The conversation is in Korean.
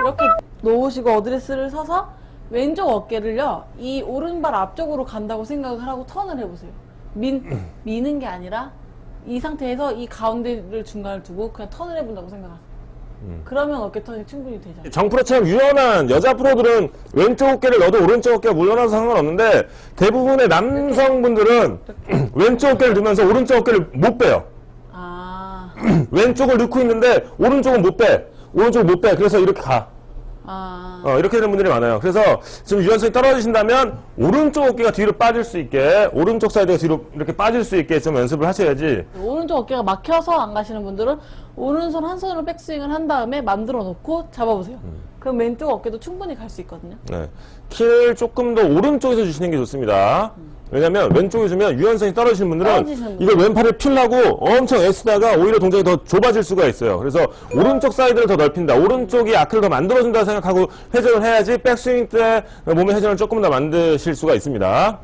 이렇게 놓으시고 어드레스를 서서 왼쪽 어깨를요 이 오른발 앞쪽으로 간다고 생각을 하고 턴을 해보세요. 민 미는 게 아니라 이 상태에서 이 가운데를 중간을 두고 그냥 턴을 해본다고 생각하세요. 그러면 어깨 턴이 충분히 되죠. 정프로처럼 유연한 여자 프로들은 왼쪽 어깨를 넣어도 오른쪽 어깨가 물러나서 상관없는데 대부분의 남성분들은 왼쪽 어깨를 들면서 오른쪽 어깨를 못 빼요. 아, 왼쪽을 넣고 있는데 오른쪽은 못 빼. 오른쪽을 못 빼. 그래서 이렇게 가. 아, 어, 이렇게 되는 분들이 많아요. 그래서 지금 유연성이 떨어지신다면 오른쪽 어깨가 뒤로 빠질 수 있게 오른쪽 사이드가 뒤로 이렇게 빠질 수 있게 좀 연습을 하셔야지. 오른쪽 어깨가 막혀서 안 가시는 분들은 오른손 한 손으로 백스윙을 한 다음에 만들어 놓고 잡아보세요. 그럼 왼쪽 어깨도 충분히 갈 수 있거든요. 네. 키를 조금 더 오른쪽에서 주시는 게 좋습니다. 왜냐면 왼쪽에 주면 유연성이 떨어지시는 분들은 떨어지시는 분들. 이걸 왼팔을 필라고 엄청 애쓰다가 오히려 동작이 더 좁아질 수가 있어요. 그래서 오른쪽 사이드를 더 넓힌다. 오른쪽이 아크를 더 만들어준다 생각하고 회전을 해야지 백스윙 때 몸의 회전을 조금 더 만드실 수가 있습니다.